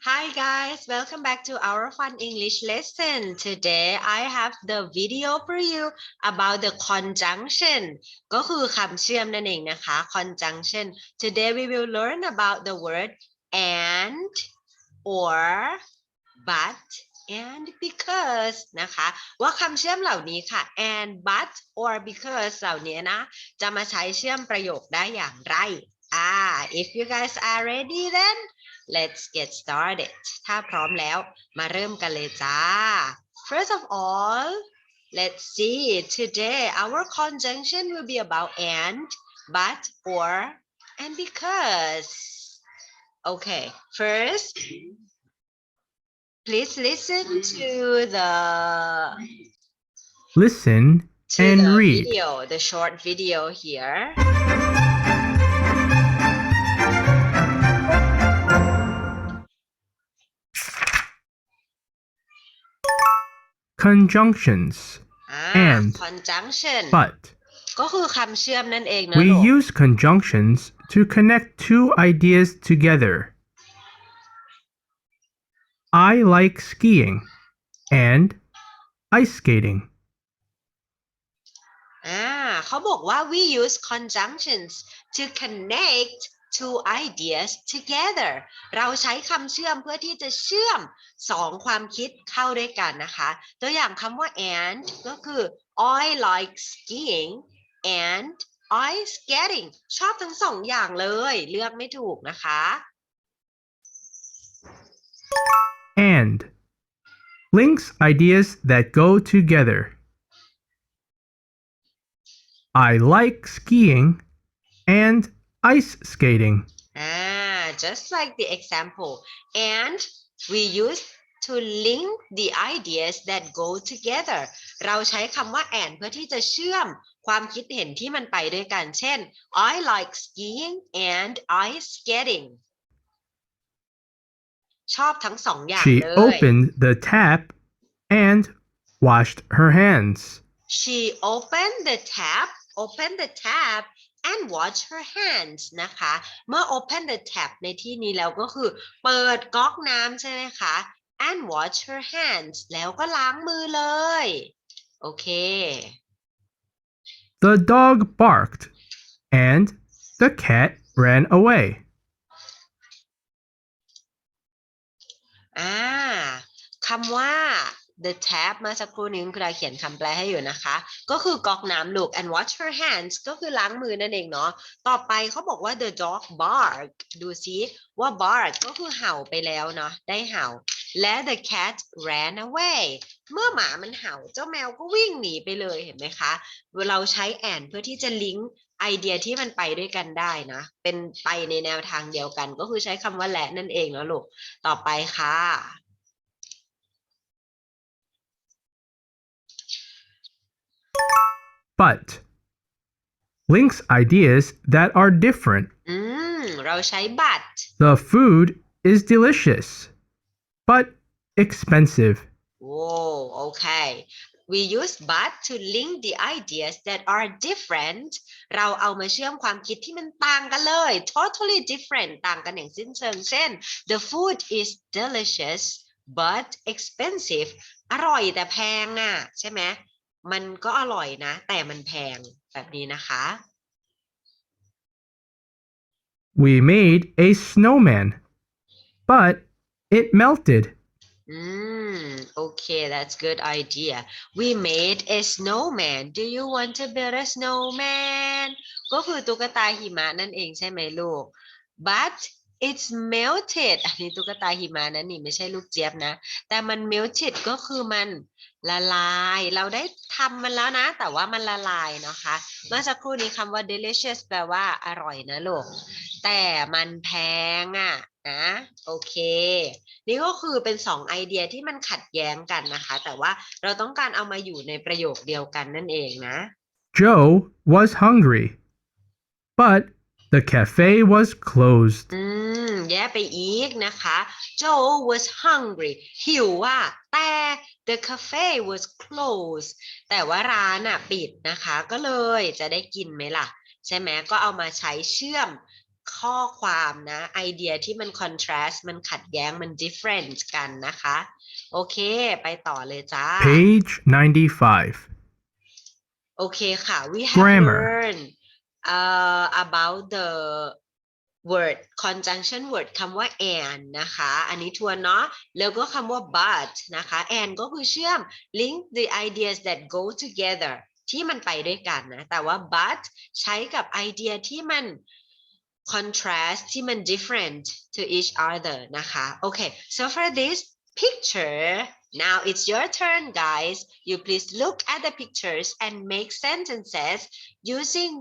Hi guys, welcome back to our fun English lesson. Today I have the video for you about the conjunction ก็คือคำเชื่อมนั่นเองนะคะ conjunction. Today we will learn about the word and or but and because นะคะ ว่าคำเชื่อมเหล่านี้ค่ะ and but or because เหล่านี้นะ จะมาใช้เชื่อมประโยคได้อย่างไรอ่า if you guys are ready then let's get started ถ้าพร้อมแล้วมาเริ่มกันเลยจ้า first of all let's see today our conjunction will be about and but or and because okay first please listen to the Listen to and the read. video the short video here Conjunctions อ่า and conjunction but. ก็คือคำเชื่อมนั่นเองนะ We ลูก use conjunctions to connect two ideas together. I like skiing and ice skating. อ่าเขาบอกว่า we use conjunctions to connect two ideas together เราใช้คำเชื่อมเพื่อที่จะเชื่อมสองความคิดเข้าด้วยกันนะคะ ตัวอย่างคำว่า and ก็คือ I like skiing and ice skating ชอบทั้งสองอย่างเลย เลือกไม่ถูกนะคะ And links ideas that go together. I like skiing and ice skating. Ah, just like the example. And we use to link the ideas that go together เราใช้คำว่า and เพื่อที่จะเชื่อมความคิดเห็นที่มันไปด้วยกัน เช่น I like skiing and ice skating ชอบทั้งสองอย่าง She เลย opened the tap and washed her hands. She opened the tap opened the tap and washed her hands นะคะ เมื่อ open the tap ในที่นี้แล้วก็คือ เปิดก๊อกน้ำใช่ไหมคะ and wash her hands แล้วก็ล้างมือเลย โอเค The dog barked and the cat ran away. อ่าคำว่า the tap เมื่อสักครู่นี้คุณครูดาเขียนคำแปลให้อยู่นะคะ ก็คือก๊อกน้ำลูก and wash her hands ก็คือล้างมือนั่นเองเนาะ ต่อไปเขาบอกว่า the dog bark ดูซิว่า bark ก็คือเห่าไปแล้วเนาะ ได้เห่า และ the cat ran away เมื่อหมามันเห่าเจ้าแมวก็วิ่งหนีไปเลยเห็นไหมคะ เราใช้ and เพื่อที่จะลิงก์ไอเดียที่มันไปด้วยกันได้นะ เป็นไปในแนวทางเดียวกัน ก็คือใช้คำว่าและนั่นเองเนาะลูก ต่อไปค่ะ But links ideas that are different. อืม เราใช้ but The food is delicious, but expensive. โว้โอเค we use but to link the ideas that are different เราเอามาเชื่อมความคิดที่มันต่างกันเลย totally different ต่างกันอย่างสิ้นเชิง เช่น the food is delicious but expensive อร่อยแต่แพงน่ะ ใช่ไหม มันก็อร่อยนะ แต่มันแพงแบบนี้นะคะ We made a snowman, but it melted. Mm, okay, that's good idea. We made a snowman. Do you want to build a snowman? ก็คือตุ๊กตาหิมะนั่นเองใช่ไหมลูก but it's melted อันนี้ตุ๊กตาหิมะนะนี่ไม่ใช่ลูกเจี๊ยบนะ แต่มัน melted ก็คือมัน ละลาย เราได้ทำมันแล้วนะ แต่ว่ามันละลายนะคะ เมื่อสักครู่นี้คำว่า delicious แปลว่าอร่อยนะลูก แต่มันแพงอะนะโอเค นี่ก็คือเป็นสองไอเดียที่มันขัดแย้งกันนะคะ แต่ว่าเราต้องการเอามาอยู่ในประโยคเดียวกันนั่นเองนะ Joe was hungry, but the cafe was closed. อืม แย่ไปอีกนะคะ Joe was hungry หิวอะแต่ the cafe was closed แต่ว่าร้านอะปิดนะคะ ก็เลยจะได้กินไหมล่ะ ใช่ไหมก็เอามาใช้เชื่อมข้อความนะไอเดียที่มัน contrast มันขัดแย้งมัน different กันนะคะ โอเค ไปต่อเลยจ้า Page 95. โอเคค่ะ we have Grammar. learned uh, about the word conjunction word คำว่า and นะคะ อันนี้ทวนเนาะ แล้วก็คำว่า but นะคะ and ก็คือเชื่อม link the ideas that go together ที่มันไปด้วยกันนะ แต่ว่า but ใช้กับไอเดียที่มัน contrast ที่มัน different to each other นะคะ โอเค so for this picture now it's your turn guys you please look at the pictures and make sentences using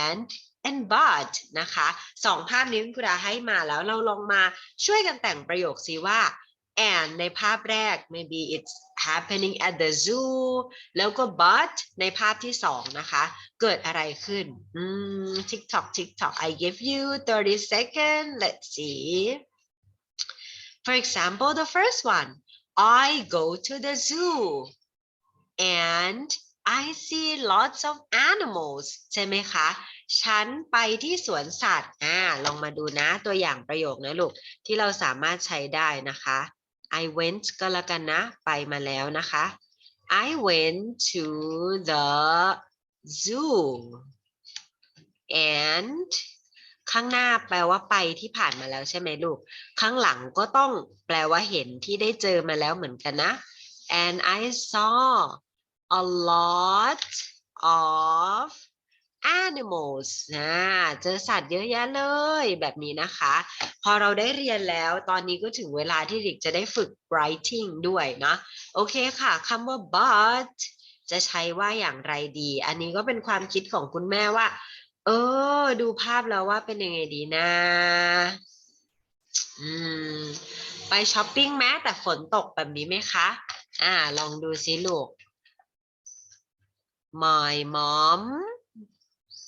and and but นะคะสองภาพนี้คุณครูดาให้มาแล้วเราลองมาช่วยกันแต่งประโยคสิว่า and ในภาพแรก maybe it's happening at the zoo แล้วก็ but ในภาพที่สองนะคะ เกิดอะไรขึ้น อืม TikTok TikTok I give you 30 seconds let's see for example the first one I go to the zoo and I see lots of animals ใช่ไหมคะ ฉันไปที่สวนสัตว์ อ่า ลองมาดูนะตัวอย่างประโยคนะลูก ที่เราสามารถใช้ได้นะคะ I went ก็แล้วกันนะ ไปมาแล้วนะคะ I went to the zoo and ข้างหน้าแปลว่าไปที่ผ่านมาแล้วใช่ไหมลูก ข้างหลังก็ต้องแปลว่าเห็นที่ได้เจอมาแล้วเหมือนกันนะ and I saw a lot of animals นะเจอสัตว์เยอะแยะเลยแบบนี้นะคะ พอเราได้เรียนแล้วตอนนี้ก็ถึงเวลาที่เด็กจะได้ฝึก writing ด้วยเนาะโอเคค่ะคำว่า but จะใช้ว่าอย่างไรดี อันนี้ก็เป็นความคิดของคุณแม่ว่า เออ ดูภาพแล้วว่าเป็นยังไงดีนะ อืม ไปช้อปปิ้งแม้แต่ฝนตกแบบนี้ไหมคะ อ่า ลองดูซิลูก My mom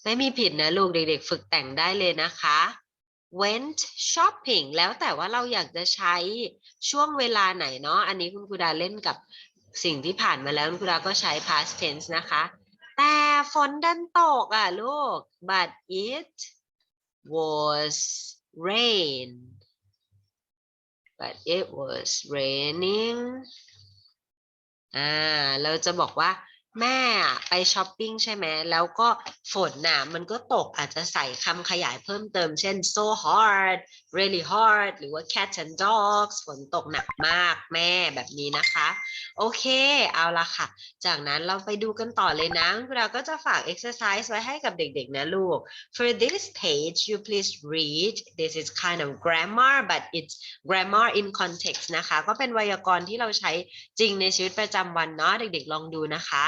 ไม่มีผิดนะลูกเด็กๆ ฝึกแต่งได้เลยนะคะ went shopping แล้วแต่ว่าเราอยากจะใช้ช่วงเวลาไหนเนาะอันนี้คุณครูดาเล่นกับสิ่งที่ผ่านมาแล้วคุณครูดาก็ใช้ past tense นะคะ แต่ฝนดันตกอะลูก but it was rain but it was raining อ่า เราจะบอกว่า แม่ไปช้อปปิ้งใช่ไหมแล้วก็ฝนน่ะมันก็ตกอาจจะใส่คำขยายเพิ่มเติม เช่น so hard really hard หรือว่า cat and dogs ฝนตกหนักมากแม่แบบนี้นะคะ โอเค เอาละค่ะ จากนั้นเราไปดูกันต่อเลยนะ เราก็จะฝาก exercise ไว้ให้กับเด็กๆนะลูก for this page you please read this is kind of grammar but it's grammar in context นะคะ ก็เป็นไวยากรณ์ที่เราใช้จริงในชีวิตประจำวันเนาะเด็กๆลองดูนะคะ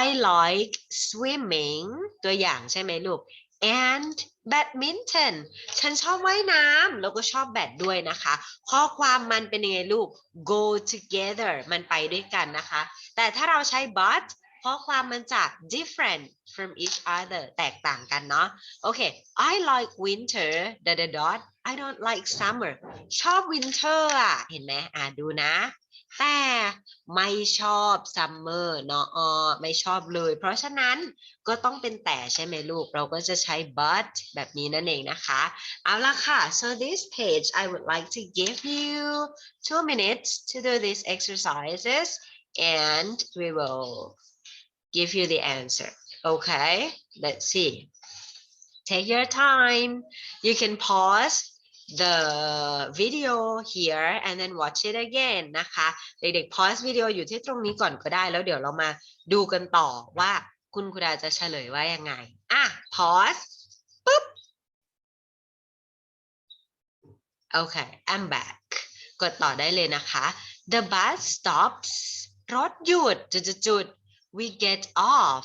I like swimming ตัวอย่างใช่ไหมลูก and badminton ฉันชอบว่ายน้ำแล้วก็ชอบแบดด้วยนะคะ ข้อความมันเป็นยังไงลูก go together มันไปด้วยกันนะคะ แต่ถ้าเราใช้ but ข้อความมันจะ different from each other แตกต่างกันเนาะ โอเค I like winter dot dot I don't like summer ชอบ winter อะ เห็นไหมอ่าดูนะ แต่ไม่ชอบ summer เนาะออไม่ชอบเลย เพราะฉะนั้นก็ต้องเป็นแต่ใช่ไหมลูก เราก็จะใช้ but แบบนี้นั่นเองนะคะ เอาละค่ะ so this page I would like to give you two minutes to do these exercises and we will give you the answer okay let's see take your time you can pause the video here and then watch it again นะคะ เด็กๆ pause วิดีโออยู่ที่ตรงนี้ก่อนก็ได้ แล้วเดี๋ยวเรามาดูกันต่อว่าคุณครูดาจะเฉลยว่ายังไง อะ pause ปุ๊บ โอเค I'm back กดต่อได้เลยนะคะ the bus stops รถหยุดจุดๆๆ we get off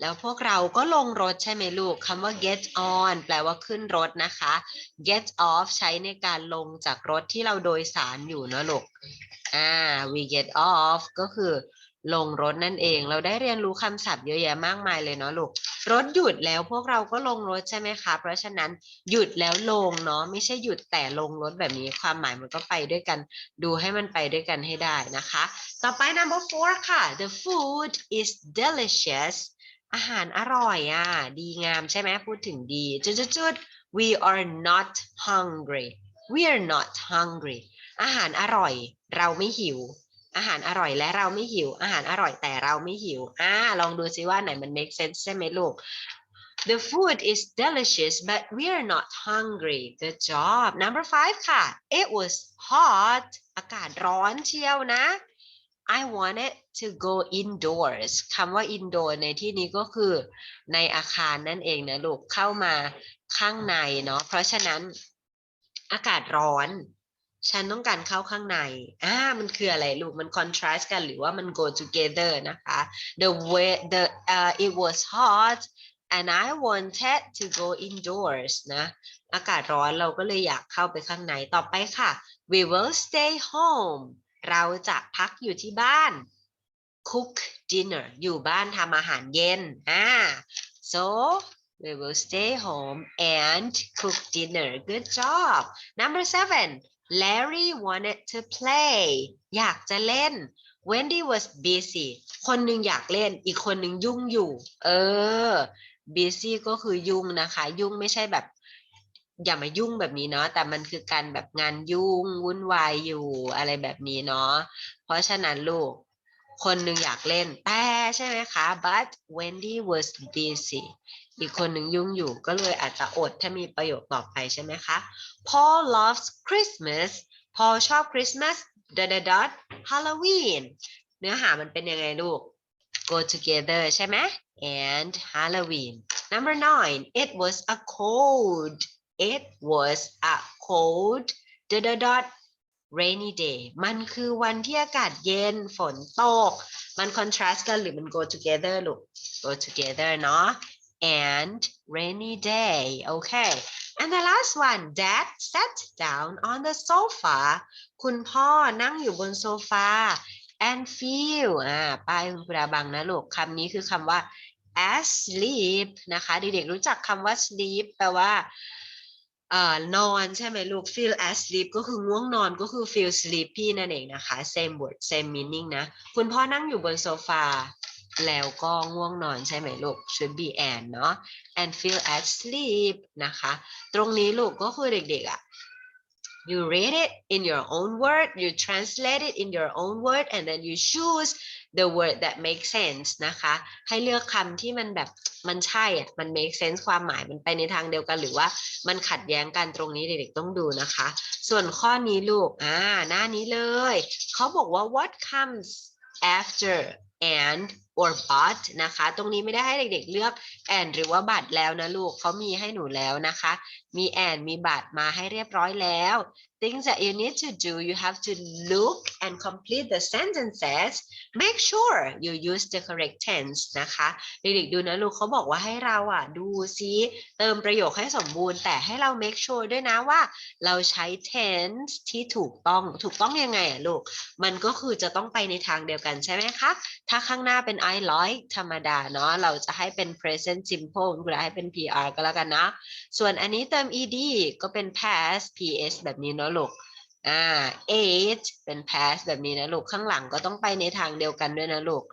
แล้วพวกเราก็ลงรถใช่ไหมลูกคำว่า get on แปลว่าขึ้นรถนะคะ get off ใช้ในการลงจากรถที่เราโดยสารอยู่เนะลูกอ่า we get off ก็คือลงรถนั่นเอง เราได้เรียนรู้คำศัพท์เยอะแยะมากมายเลยเนาะลูก รถหยุดแล้วพวกเราก็ลงรถใช่ไหมคะ เพราะฉะนั้นหยุดแล้วลงเนาะไม่ใช่หยุดแต่ลงรถแบบนี้ความหมายมันก็ไปด้วยกัน ดูให้มันไปด้วยกันให้ได้นะคะ ต่อไป number four ค่ะ the food is delicious อาหารอร่อยอะ ดีงามใช่ไหมพูดถึงดีจุดจุด we are not hungry we are not hungry อาหารอร่อย เราไม่หิว อาหารอร่อยและเราไม่หิว อาหารอร่อยแต่เราไม่หิวอ่าลองดูซิว่าไหนมัน make sense ใช่ไหมลูก The food is delicious but we are not hungry good job number five ค่ะ it was hot อากาศร้อนเชียวนะ I wanted to go indoors คำว่า indoor ในที่นี้ก็คือในอาคารนั่นเองนะลูกเข้ามาข้างในเนาะเพราะฉะนั้นอากาศร้อน ฉันต้องการเข้าข้างในอ่ามันคืออะไรลูกมัน contrast กันหรือว่ามัน go together นะคะ the way the uh, it was hot and I wanted to go indoors นะ อากาศร้อนเราก็เลยอยากเข้าไปข้างในต่อไปค่ะ we will stay home เราจะพักอยู่ที่บ้าน cook dinner อยู่บ้านทำอาหารเย็นอ่า so we will stay home and cook dinner good job number seven Larry wanted to play อยากจะเล่น Wendy was busy คนหนึ่งอยากเล่น อีกคนหนึ่งยุ่งอยู่ เออ busy ก็คือยุ่งนะคะ ยุ่งไม่ใช่แบบ อย่ามายุ่งแบบนี้เนาะแต่มันคือการแบบงานยุ่งวุ่นวายอยู่อะไรแบบนี้เนาะเพราะฉะนั้นลูก คนหนึ่งอยากเล่นแต่ใช่ไหมคะ but Wendy was busy อีกคนหนึ่งยุ่งอยู่ก็เลยอาจจะอดถ้ามีประโยคต่อไปใช่ไหมคะ Paul loves Christmas Paul ชอบคริสต์มาส dot dot dot Halloween เนื้อหามันเป็นยังไงลูก go together ใช่ไหม and Halloween number nine it was a cold it was a cold dot dot dot rainy day มันคือวันที่อากาศเย็นฝนตก มัน contrast กันหรือมัน go together ลูก go together เนาะ and rainy day okay and the last one dad sat down on the sofa คุณพ่อนั่งอยู่บนโซฟา and feel อ่าป้ายคุณราบังนะลูกคำนี้คือคำว่า asleep นะคะ เด็กๆรู้จักคำว่า sleep แปลว่า เอ่อนอนใช่ไหมลูก feel asleep ก็คือง่วงนอนก็คือ feel sleepy นั่นเองนะคะ same word same meaning นะ คุณพ่อนั่งอยู่บนโซฟาแล้วก็ง่วงนอนใช่ไหมลูก should be and เนาะ and feel asleep นะคะ ตรงนี้ลูกก็คือเด็กๆอะ you read it in your own word you translate it in your own word and then you choose the word that makes sense นะคะ ให้เลือกคำที่มันแบบมันใช่อะมัน make sense ความหมายมันไปในทางเดียวกัน หรือว่ามันขัดแย้งกันตรงนี้เด็กๆต้องดูนะคะ ส่วนข้อนี้ลูกอ่าหน้านี้เลย เขาบอกว่า what comes after and or but นะคะ ตรงนี้ไม่ได้ให้เด็กๆเลือก and หรือว่า but แล้วนะลูกเขามีให้หนูแล้วนะคะ มี and มี but มาให้เรียบร้อยแล้ว things that you need to do you have to look and complete the sentences make sure you use the correct tense นะคะ เด็กๆดูนะลูกเขาบอกว่าให้เราอะดูซิเติมประโยคให้สมบูรณ์ แต่ให้เรา make sure ด้วยนะว่า เราใช้ tense ที่ถูกต้อง ถูกต้องยังไงอะลูก มันก็คือจะต้องไปในทางเดียวกันใช่ไหมคะ ถ้าข้างหน้าเป็น I like ธรรมดาเนาะเราจะให้เป็น present simple คุณให้เป็น PR ก็แล้วกันนะ ส่วนอันนี้เติม ed ก็เป็น past ps แบบนี้เนาะลูกอ่า ate เป็น past แบบนี้นะลูกข้างหลังก็ต้องไปในทางเดียวกันด้วยนะลูก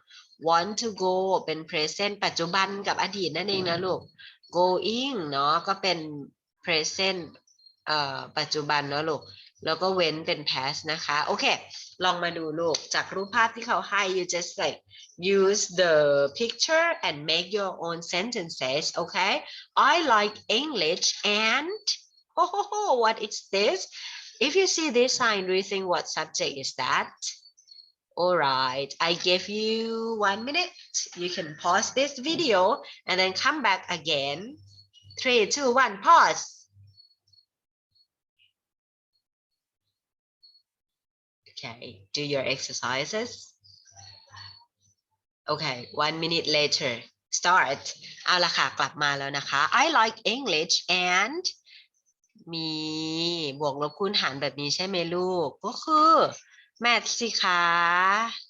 want to go เป็น present ปัจจุบันกับอดีตนั่นเองนะลูก going เนาะก็เป็น present เอ่อปัจจุบันเนาะลูก แล้วก็เว้นเป็น past นะคะ โอเค ลองมาดูลูก จากรูปภาพที่เขาให้ you just like use the picture and make your own sentences okay I like English and oh, ho, ho, what is this if you see this sign do you think what subject is that all right I give you one minute you can pause this video and then come back again three two one pause Okay do your exercises Okay, one minute later, start. เอาละค่ะ กลับมาแล้วนะคะ I like English and มีบวกลบคูณหารแบบนี้ใช่ไหมลูก ก็คือ math สิคะ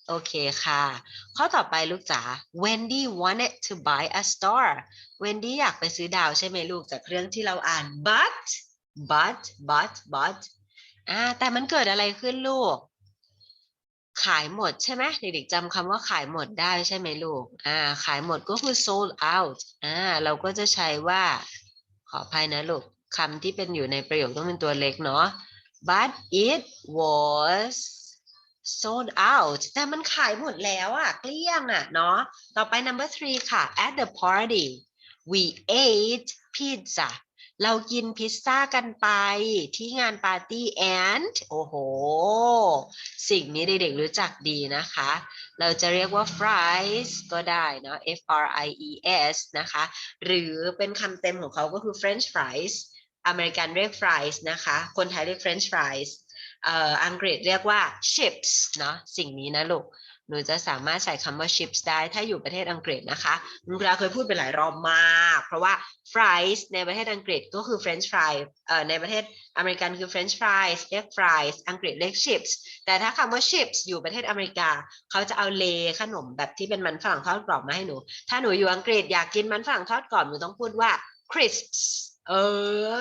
โอเคค่ะ ข้อต่อไปลูกจ๋า Wendy wanted to buy a star Wendy อยากไปซื้อดาวใช่ไหมลูกจากเรื่องที่เราอ่าน but but but but อ่าแต่มันเกิดอะไรขึ้นลูก ขายหมดใช่ไหมเด็กๆจำคำว่าขายหมดได้ใช่ไหมลูกอ่าขายหมดก็คือ sold out อ่าเราก็จะใช้ว่า ขออภัยนะลูกคำที่เป็นอยู่ในประโยคต้องเป็นตัวเล็กเนาะ but it was sold out แต่มันขายหมดแล้วอะเกลี้ยงอะเนาะต่อไป number three ค่ะ at the party we ate pizza เรากินพิซซ่ากันไปที่งานปาร์ตี้ and โอ้โห สิ่งนี้เด็กๆรู้จักดีนะคะ เราจะเรียกว่า fries ก็ได้เนาะ F R I E S นะคะ หรือเป็นคำเต็มของเขาก็คือ French fries อเมริกันเรียก fries นะคะ คนไทยเรียก French fries อังกฤษเรียกว่า chips เนาะสิ่งนี้นะลูก หนูจะสามารถใส่คำว่า chips ได้ถ้าอยู่ประเทศอังกฤษนะคะคุณครูเคยพูดไปหลายรอบมาก เพราะว่า fries ในประเทศอังกฤษก็คือ French fry เอ่อในประเทศอเมริกันคือ French fries เรียก fries อังกฤษเรียก chips แต่ถ้าคำว่า chips อยู่ประเทศอเมริกา เขาจะเอาเลขนมแบบที่เป็นมันฝรั่งทอดกรอบมาให้หนู ถ้าหนูอยู่อังกฤษอยากกินมันฝรั่งทอดกรอบหนูต้องพูดว่า crisps เอ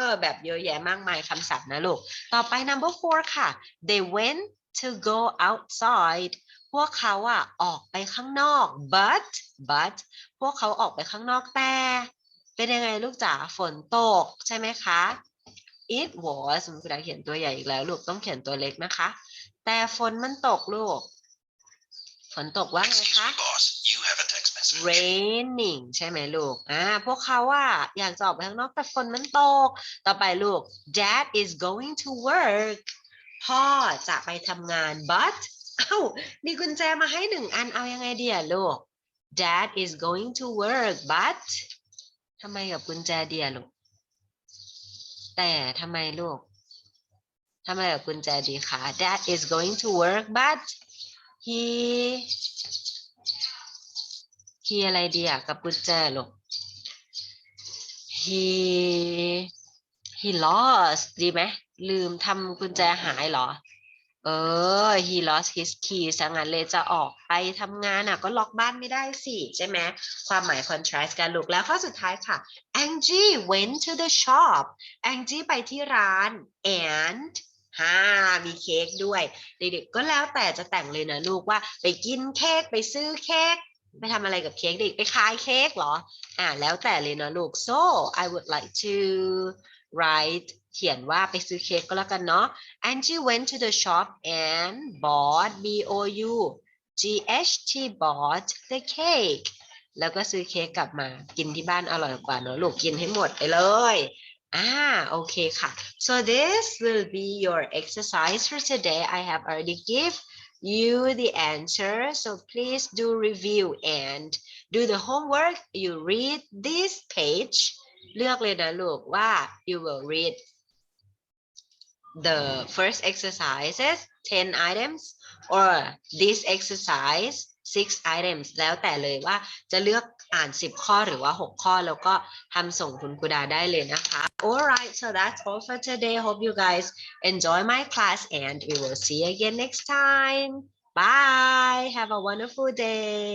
อ แบบเยอะแยะมากมายคำศัพท์นะลูก ต่อไป number four ค่ะ they went to go outside พวกเขาอะออกไปข้างนอก but but พวกเขาออกไปข้างนอกแต่ เป็นยังไงลูกจ๋าฝนตกใช่ไหมคะ it was คุณครูเขียนตัวใหญ่อีกแล้วลูกต้องเขียนตัวเล็กนะคะ แต่ฝนมันตกลูก ฝนตกว่าไง Excuse คะ me, boss. You have a text message. raining ใช่ไหมลูก อ่า พวกเขาอะอยากจะออกไปข้างนอกแต่ฝนมันตก ต่อไปลูก dad is going to work พ่อจะไปทำงาน but เอ้ามีกุญแจมาให้หนึ่งอันเอายังไงดีอะลูก dad is going to work but ทำไมกับกุญแจเดียลูก แต่ทำไมลูกทำไมกับกุญแจดีคะ dad is going to work but he he อะไรดีอะกับกุญแจลูก he he lost ดีไหมลืมทำกุญแจหายเหรอ เออ he lost his key สังงั้นเลยจะออกไปทำงานอะ ก็ล็อกบ้านไม่ได้สิใช่ไหมความหมาย contrast กันลูกแล้วข้อสุดท้ายค่ะ Angie went to the shop Angie ไปที่ร้าน and ฮ่ามีเค้กด้วย เด็กๆก็แล้วแต่จะแต่งเลยนะลูกว่าไปกินเค้กไปซื้อเค้กไปทำอะไรกับเค้กเด็กไปขายเค้กเหรอ อ่าแล้วแต่เลยนะลูก so I would like to write เขียนว่าไปซื้อเค้กก็แล้วกันเนาะ Angie went to the shop and bought B O U G H T bought the cake แล้วก็ซื้อเค้กกลับมากินที่บ้านอร่อยกว่าเนอะลูกกินให้หมดไปเลยอ่าโอเคค่ะ so this will be your exercise for today I have already give you the answer so please do review and do the homework you read this page เลือกเลยนะลูกว่า you will read the first exercises 10 items or this exercise 6 items แล้วแต่เลยว่าจะเลือกอ่าน 10 ข้อหรือว่า 6 ข้อ แล้วก็ทำส่งคุณครูดาได้เลยนะคะ alright so that's all for today hope you guys enjoy my class and we will see you again next time bye have a wonderful day